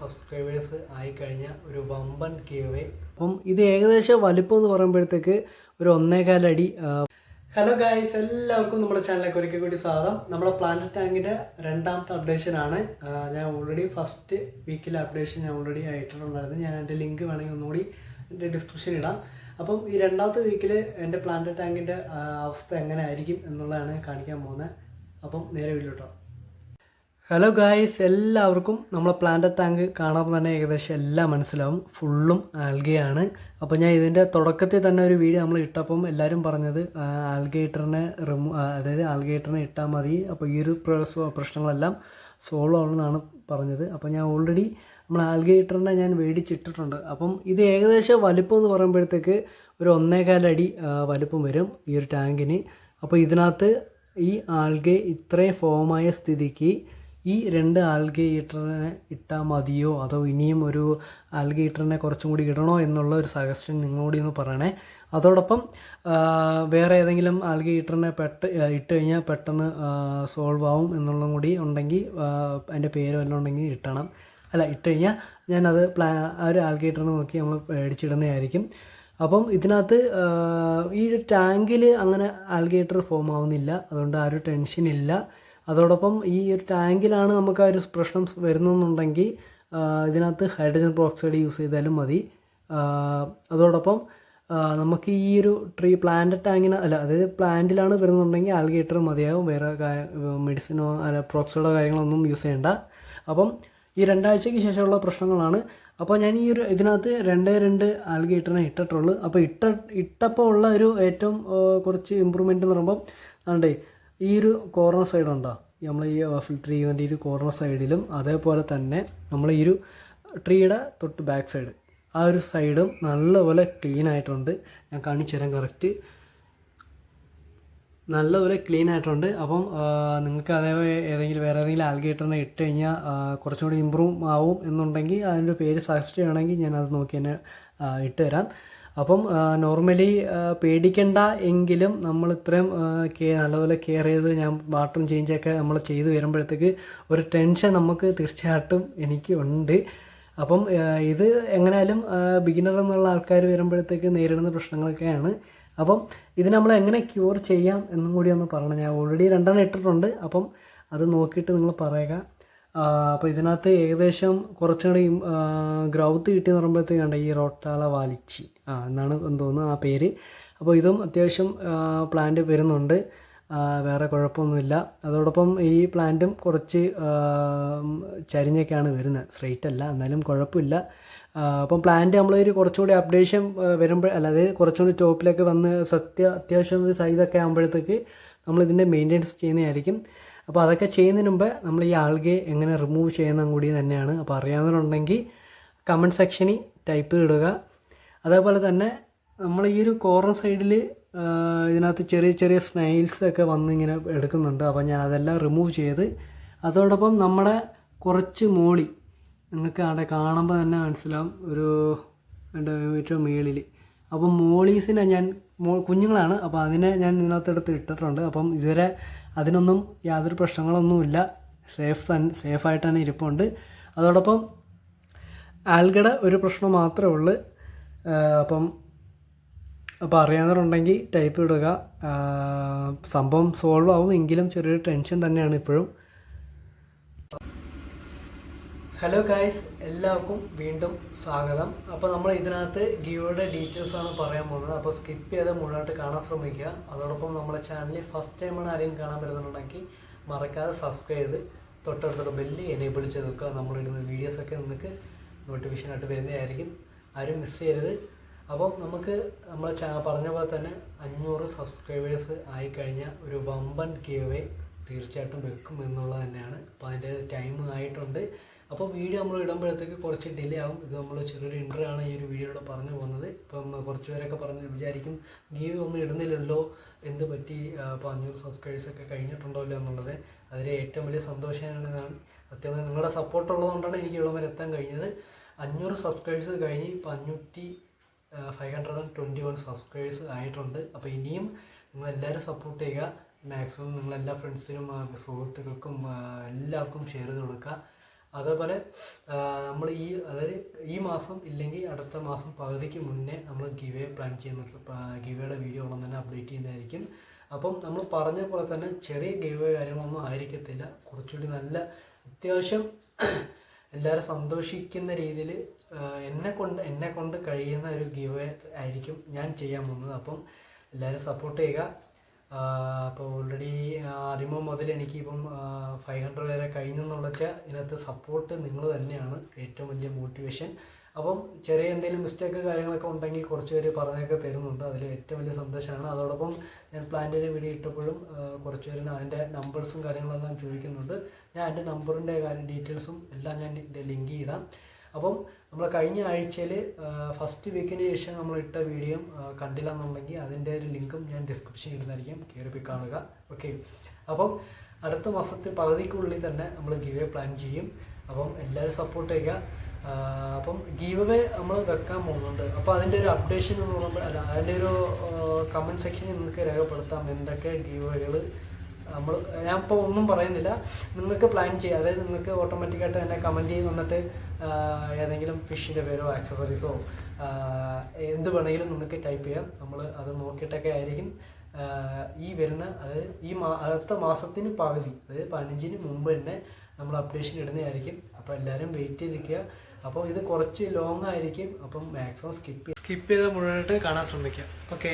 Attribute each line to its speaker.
Speaker 1: Subscribers ആയിക്കഴിഞ്ഞ ഒരു വമ്പൻ ഗീവേ അപ്പം ഇത് ഏകദേശം വലിപ്പം എന്ന് പറയുമ്പോഴത്തേക്ക് ഒരു ഒന്നേകാലടി ഹലോ ഗായ്സ് എല്ലാവർക്കും നമ്മുടെ ചാനലിലേക്ക് ഒരിക്കൽ കൂടി സ്വാഗതം. നമ്മുടെ പ്ലാനറ്റ് ടാങ്കിന്റെ രണ്ടാമത്തെ അപ്ഡേഷൻ ആണ്. ഞാൻ ഓൾറെഡി ഫസ്റ്റ് വീക്കിലെ അപ്ഡേഷൻ ഞാൻ ഓൾറെഡി ആയിട്ടുണ്ടായിരുന്നു. ഞാൻ എന്റെ ലിങ്ക് വേണമെങ്കിൽ ഒന്നുകൂടി എന്റെ ഡിസ്ക്രിപ്ഷൻ ഇടാം. അപ്പം ഈ രണ്ടാമത്തെ വീക്കിൽ എന്റെ പ്ലാനറ്റ് ടാങ്കിന്റെ അവസ്ഥ എങ്ങനെ ആയിരിക്കും എന്നുള്ളതാണ് കാണിക്കാൻ പോകുന്നത്. അപ്പം നേരെ വീട്ടിലോട്ടോ ഹലോ ഗായ്സ് എല്ലാവർക്കും നമ്മളെ പ്ലാന്റ് ടാങ്ക് കാണാൻ തന്നെ ഏകദേശം എല്ലാം മനസ്സിലാവും. ഫുള്ളും ആൽഗയാണ്. അപ്പോൾ ഞാൻ ഇതിന്റെ തുടക്കത്തിൽ തന്നെ ഒരു വീഡിയോ നമ്മൾ ഇട്ടപ്പം എല്ലാവരും പറഞ്ഞത് ആൽഗേറ്ററിനെ റിമൂ അതായത് ആൽഗേറ്ററിനെ ഇട്ടാൽ മതി. അപ്പോൾ ഈ ഒരു പ്ര- പ്രശ്നങ്ങളെല്ലാം സോൾവ് ആവുമെന്നാണ് പറഞ്ഞത്. അപ്പോൾ ഞാൻ ഓൾറെഡി നമ്മൾ ആൽഗേറ്ററിനെ ഞാൻ മേടിച്ചിട്ടിട്ടുണ്ട് അപ്പം ഇത് ഏകദേശം വലിപ്പം എന്ന് പറയുമ്പോഴത്തേക്ക് ഒരു ഒന്നേകാലടി വലിപ്പം വരും ഈ ഒരു ടാങ്കിന് അപ്പോൾ ഇതിനകത്ത് ഈ ആൽഗെ ഇത്രയും ഫോമായ സ്ഥിതിക്ക് ഈ രണ്ട് ആൽഗെ ഈറ്ററിനെ ഇട്ടാൽ മതിയോ? അതോ ഇനിയും ഒരു ആൽഗെ ഈറ്ററിനെ കുറച്ചും കൂടി ഇടണോ എന്നുള്ള ഒരു സജഷൻ നിങ്ങളോട് ഒന്ന് പറയണേ. അതോടൊപ്പം വേറെ ഏതെങ്കിലും ആൽഗെ ഈറ്ററിനെ പെട്ട് ഇട്ട് കഴിഞ്ഞാൽ പെട്ടെന്ന് സോൾവ് ആവും എന്നുള്ളതും കൂടി ഉണ്ടെങ്കിൽ അതിന്റെ പേര് വല്ലതും ഉണ്ടെങ്കിൽ ഇട്ടണം അല്ല ഇട്ട് കഴിഞ്ഞാൽ ഞാനത് പ്ലാ ആ ഒരു ആൽഗേറ്ററിനെ നോക്കി നമ്മൾ മേടിച്ചിടുന്നതായിരിക്കും അപ്പം ഇതിനകത്ത് ഈ ടാങ്കിൽ അങ്ങനെ ആൽഗേറ്റർ ഫോം ആവുന്നില്ല. അതുകൊണ്ട് ആ ഒരു ടെൻഷൻ ഇല്ല. അതോടൊപ്പം ഈ ഒരു ടാങ്കിലാണ് നമുക്ക് ആ ഒരു പ്രശ്നം വരുന്നെന്നുണ്ടെങ്കിൽ ഇതിനകത്ത് ഹൈഡ്രജൻ പെറോക്സൈഡ് യൂസ് ചെയ്താലും മതി. അതോടൊപ്പം നമുക്ക് ഈ ഒരു ട്രീ പ്ലാന്റ് ടാങ്കിന് അല്ല അതായത് പ്ലാന്റിലാണ് വരുന്നുണ്ടെങ്കിൽ ആൽഗേറ്റർ മതിയാവും. വേറെ മെഡിസിനോ അല്ല പ്രോക്സൈഡോ കാര്യങ്ങളൊന്നും യൂസ് ചെയ്യേണ്ട. അപ്പം ഈ രണ്ടാഴ്ചയ്ക്ക് ശേഷമുള്ള പ്രശ്നങ്ങളാണ്. അപ്പോൾ ഞാൻ ഈ ഒരു ഇതിനകത്ത് രണ്ടേ രണ്ട് ആൽഗേറ്ററിനെ ഇട്ടിട്ടുള്ളൂ. അപ്പോൾ ഇട്ട ഇട്ടപ്പോൾ ഉള്ള ഒരു ഏറ്റവും കുറച്ച് ഇമ്പ്രൂവ്മെന്റ് എന്ന് പറയുമ്പോൾ ആണ്ടേ ഈ ഒരു കോർണർ സൈഡ് ഉണ്ടോ? നമ്മൾ ഈ ഫിൽറ്റർ ചെയ്യുന്നതിന്റെ ഈ ഒരു കോർണർ സൈഡിലും അതേപോലെ തന്നെ നമ്മൾ ഈ ഒരു ട്രീയുടെ തൊട്ട് ബാക്ക് സൈഡ് ആ ഒരു സൈഡും നല്ലപോലെ ക്ലീൻ ആയിട്ടുണ്ട്. ഞാൻ കാണിച്ചു തരാം കറക്റ്റ് നല്ലപോലെ ക്ലീൻ ആയിട്ടുണ്ട്. അപ്പം നിങ്ങൾക്ക് അതേപോലെ ഏതെങ്കിലും വേറെ ഏതെങ്കിലും ആൽഗേറ്ററിനെ ഇട്ട് കഴിഞ്ഞാൽ കുറച്ചുകൂടി കുറച്ചും കൂടി ഇമ്പ്രൂവ് ആവും എന്നുണ്ടെങ്കിൽ അതിന്റെ പേര് സജസ്റ്റ് ചെയ്യണമെങ്കിൽ ഞാൻ അത് നോക്കി തന്നെ ആ, ഇട്ട് തരാം. അപ്പം നോർമലി പേടിക്കണ്ട എങ്കിലും നമ്മൾ ഇത്രയും നല്ലപോലെ കെയർ ചെയ്ത് ഞാൻ വാട്ടറും ചേഞ്ചൊക്കെ നമ്മൾ ചെയ്ത് വരുമ്പോഴത്തേക്ക് ഒരു ടെൻഷൻ നമുക്ക് തീർച്ചയായിട്ടും എനിക്ക് ഉണ്ട്. അപ്പം ഇത് എങ്ങനെയാലും ബിഗിനർ എന്നുള്ള ആൾക്കാർ വരുമ്പോഴത്തേക്ക് നേരിടുന്ന പ്രശ്നങ്ങളൊക്കെയാണ്. അപ്പം ഇത് നമ്മൾ എങ്ങനെ ക്യൂർ ചെയ്യാം എന്നും കൂടി ഒന്ന് പറഞ്ഞു ഞാൻ ഓൾറെഡി രണ്ടെണ്ണം ഇട്ടിട്ടുണ്ട്. അപ്പം അത് നോക്കിയിട്ട് നിങ്ങൾ പറയുക. അപ്പോൾ ഇതിനകത്ത് ഏകദേശം കുറച്ചും കൂടി ഗ്രൗത്ത് കിട്ടിയെന്ന് പറയുമ്പോഴത്തേക്ക് കണ്ട ഈ റോട്ടാള വാലിച്ചി. ആ എന്നാണ് എന്ന് തോന്നുന്നു ആ പേര്. അപ്പോൾ ഇതും അത്യാവശ്യം പ്ലാന്റ് വരുന്നുണ്ട്. വേറെ കുഴപ്പമൊന്നുമില്ല. അതോടൊപ്പം ഈ പ്ലാന്റും കുറച്ച് ചരിഞ്ഞൊക്കെയാണ് വരുന്നത്. സ്ട്രെയിറ്റ് അല്ല എന്നാലും കുഴപ്പമില്ല. അപ്പം പ്ലാന്റ് നമ്മളൊരു കുറച്ചുകൂടി അപ്ഡേഷൻ വരുമ്പോൾ അല്ലാതെ കുറച്ചുകൂടി ടോപ്പിലൊക്കെ വന്ന് സത്യ അത്യാവശ്യം ഒരു സൈസൊക്കെ ആകുമ്പോഴത്തേക്ക് നമ്മൾ ഇതിന്റെ മെയിന്റെനൻസ് ചെയ്യുന്നതായിരിക്കും. അപ്പോൾ അതൊക്കെ ചെയ്യുന്നതിന് മുമ്പ് നമ്മൾ ഈ ആൾഗെ എങ്ങനെ റിമൂവ് ചെയ്യുന്നതും കൂടി തന്നെയാണ്. അപ്പോൾ അറിയാവുന്നവരുണ്ടെങ്കിൽ കമന്റ് സെക്ഷനിൽ ടൈപ്പ് ഇടുക. അതേപോലെ തന്നെ നമ്മൾ ഈ ഒരു കോർണർ സൈഡിൽ ഇതിനകത്ത് ചെറിയ ചെറിയ സ്നൈൽസ് ഒക്കെ വന്ന് ഇങ്ങനെ എടുക്കുന്നുണ്ട്. അപ്പോൾ ഞാൻ അതെല്ലാം റിമൂവ് ചെയ്ത് അതോടൊപ്പം നമ്മുടെ കുറച്ച് മോളി നിങ്ങൾക്ക് അവിടെ കാണുമ്പോൾ തന്നെ മനസ്സിലാവും. ഒരു രണ്ട് ഏറ്റവും മേളിൽ അപ്പോൾ മോളീസിനെ ഞാൻ മോ കുഞ്ഞുങ്ങളാണ്. അപ്പോൾ അതിനെ ഞാൻ ഇതിനകത്തെടുത്ത് ഇട്ടിട്ടുണ്ട്. അപ്പം ഇതുവരെ അതിനൊന്നും യാതൊരു പ്രശ്നങ്ങളൊന്നുമില്ല. സേഫ് തന്നെ സേഫായിട്ട് തന്നെ ഇരിപ്പുണ്ട്. അതോടൊപ്പം ആൽഗയുടെ ഒരു പ്രശ്നം മാത്രമേ ഉള്ളൂ. അപ്പം അപ്പോൾ അറിയാവുന്നവരുണ്ടെങ്കിൽ ടൈപ്പ് ഇടുക. സംഭവം സോൾവ് ആവും. എങ്കിലും ചെറിയൊരു ടെൻഷൻ തന്നെയാണ് ഇപ്പോഴും. ഹലോ ഗായ്സ് എല്ലാവർക്കും വീണ്ടും സ്വാഗതം. അപ്പോൾ നമ്മൾ ഇതിനകത്ത് ഗിയോയുടെ ഡീറ്റെയിൽസ് ആണ് പറയാൻ പോകുന്നത്. അപ്പോൾ സ്കിപ്പ് ചെയ്ത് മുഴുവനായിട്ട് കാണാൻ ശ്രമിക്കുക. അതോടൊപ്പം നമ്മളെ ചാനലിൽ ഫസ്റ്റ് ടൈമാണ് ആരെങ്കിലും കാണാൻ പറ്റുന്നുണ്ടെങ്കിൽ മറക്കാതെ സബ്സ്ക്രൈബ് ചെയ്ത് തൊട്ടടുത്തുള്ള ബെല്ല് എനേബിൾ ചെയ്ത് വെക്കുക. നമ്മളിടുന്ന വീഡിയോസൊക്കെ നിങ്ങൾക്ക് നോട്ടിഫിക്കേഷനായിട്ട് വരുന്നതായിരിക്കും. ആരും മിസ് ചെയ്യരുത്. അപ്പം നമുക്ക് നമ്മൾ പറഞ്ഞ പോലെ തന്നെ അഞ്ഞൂറ് സബ്സ്ക്രൈബേഴ്സ് ആയിക്കഴിഞ്ഞാൽ ഒരു വമ്പൻ ഗിയോവേ തീർച്ചയായിട്ടും വെക്കും എന്നുള്ളത് തന്നെയാണ്. അപ്പോൾ അതിന്റെ ടൈം ആയിട്ടുണ്ട്. അപ്പോൾ വീഡിയോ നമ്മൾ ഇടുമ്പോഴത്തേക്ക് കുറച്ച് ഡിലേ ആവും. ഇത് നമ്മൾ ചെറിയൊരു ഇന്റർവ്യൂ ആണ് ഈ ഒരു വീഡിയോയിലൂടെ പറഞ്ഞു പോകുന്നത്. ഇപ്പം കുറച്ച് പേരൊക്കെ പറഞ്ഞ് വിചാരിക്കും ഗീവ് ഒന്നും ഇടുന്നില്ലല്ലോ. എന്ത് പറ്റി? അപ്പോൾ അഞ്ഞൂറ് ഒക്കെ കഴിഞ്ഞിട്ടുണ്ടല്ലോ എന്നുള്ളത് അതിൽ ഏറ്റവും വലിയ സന്തോഷമാണ് സത്യം നിങ്ങളുടെ സപ്പോർട്ട് ഉള്ളതുകൊണ്ടാണ് എനിക്ക് ഇവിടെ വരെ എത്താൻ കഴിഞ്ഞത്. അഞ്ഞൂറ് സബ്സ്ക്രൈബേഴ്സ് കഴിഞ്ഞ് ഇപ്പോൾ അഞ്ഞൂറ്റി five hundred and twenty one subscribers ആയിട്ടുണ്ട്. അപ്പോൾ ഇനിയും നിങ്ങളെല്ലാവരും സപ്പോർട്ട് ചെയ്യുക. മാക്സിമം നിങ്ങളെല്ലാ ഫ്രണ്ട്സിനും സുഹൃത്തുക്കൾക്കും എല്ലാവർക്കും ഷെയർ ചെയ്ത് കൊടുക്കുക. അതേപോലെ നമ്മൾ ഈ അതായത് ഈ മാസം ഇല്ലെങ്കിൽ അടുത്ത മാസം പകുതിക്ക് മുന്നേ നമ്മൾ ഗിവേ പ്ലാൻ ചെയ്യുന്നുണ്ട് ഗിവേയുടെ വീഡിയോ ഉടൻ തന്നെ അപ്ഡേറ്റ് ചെയ്യുന്നതായിരിക്കും. അപ്പം നമ്മൾ പറഞ്ഞ പോലെ തന്നെ ചെറിയ ഗിവേ കാര്യങ്ങളൊന്നും ആയിരിക്കത്തില്ല. കുറച്ചുകൂടി നല്ല അത്യാവശ്യം എല്ലാവരും സന്തോഷിക്കുന്ന രീതിയിൽ എന്നെ കൊണ്ട് എന്നെ കൊണ്ട് കഴിയുന്ന ഒരു ഗിവേ ആയിരിക്കും ഞാൻ ചെയ്യാൻ പോകുന്നത്. അപ്പം എല്ലാവരും സപ്പോർട്ട് ചെയ്യുക. അപ്പോൾ ഓൾറെഡി ആദ്യമോ മുതൽ എനിക്കിപ്പം ഫൈവ് ഹൺഡ്രഡ് വരെ കഴിഞ്ഞെന്നുള്ള ഇതിനകത്ത് സപ്പോർട്ട് നിങ്ങൾ തന്നെയാണ് ഏറ്റവും വലിയ മോട്ടിവേഷൻ അപ്പം ചെറിയ എന്തെങ്കിലും മിസ്റ്റേക്ക് കാര്യങ്ങളൊക്കെ ഉണ്ടെങ്കിൽ കുറച്ച് പേര് പറഞ്ഞൊക്കെ തരുന്നുണ്ട്. അതിൽ ഏറ്റവും വലിയ സന്തോഷമാണ് അതോടൊപ്പം ഞാൻ പ്ലാന്റിന്റെ വീഡിയോ ഇട്ടപ്പോഴും കുറച്ച് പേര് അതിന്റെ നമ്പേഴ്സും കാര്യങ്ങളെല്ലാം ചോദിക്കുന്നുണ്ട്. ഞാൻ എന്റെ നമ്പറിന്റെ കാര്യം ഡീറ്റെയിൽസും എല്ലാം ഞാൻ ലിങ്ക് ഇടാം. അപ്പം നമ്മൾ കഴിഞ്ഞ ആഴ്ചയിൽ ഫസ്റ്റ് വീക്കിന് ശേഷം നമ്മൾ ഇട്ട വീഡിയോ കണ്ടില്ല എന്നുണ്ടെങ്കിൽ അതിന്റെ ഒരു ലിങ്കും ഞാൻ ഡിസ്ക്രിപ്ഷനിൽ ഇടുന്നതായിരിക്കും. കയറി കാണുക. ഓക്കെ അപ്പം അടുത്ത മാസത്തെ പകുതിക്കുള്ളിൽ തന്നെ നമ്മൾ ഗീവേ പ്ലാൻ ചെയ്യും. അപ്പം എല്ലാവരും സപ്പോർട്ട് ചെയ്യുക. അപ്പം ഗീവേ നമ്മൾ വെക്കാൻ പോകുന്നുണ്ട്. അപ്പോൾ അതിന്റെ ഒരു അപ്ഡേഷൻ എന്ന് പറയുമ്പോൾ അല്ല അതിന്റെ ഒരു കമന്റ് സെക്ഷനിൽ നിങ്ങൾക്ക് രേഖപ്പെടുത്താം. എന്തൊക്കെ ഗീവകൾ നമ്മൾ ഞാൻ ഇപ്പോൾ ഒന്നും പറയുന്നില്ല. നിങ്ങൾക്ക് പ്ലാൻ ചെയ്യുക അതായത് നിങ്ങൾക്ക് ഓട്ടോമാറ്റിക്കായിട്ട് തന്നെ കമന്റ് ചെയ്ത് വന്നിട്ട് ഏതെങ്കിലും ഫിഷിന്റെ പേരോ ആക്സസറീസോ എന്ത് വേണമെങ്കിലും നിങ്ങൾക്ക് ടൈപ്പ് ചെയ്യാം. നമ്മൾ അത് നോക്കിയിട്ടൊക്കെ ആയിരിക്കും. ഈ വരുന്ന അതായത് ഈ മാ അടുത്ത മാസത്തിന് പകുതി അതായത് പതിനഞ്ചിന് മുമ്പ് തന്നെ നമ്മൾ അപ്ഡേഷൻ ഇടുന്നതായിരിക്കും. അപ്പോൾ എല്ലാവരും വെയിറ്റ് ചെയ്തിരിക്കുക. അപ്പോൾ ഇത് കുറച്ച് ലോങ് ആയിരിക്കും. അപ്പം മാക്സിമം സ്കിപ്പ് സ്കിപ്പ് ചെയ്ത് മുഴുവനായിട്ട് കാണാൻ ശ്രമിക്കുക ഓക്കെ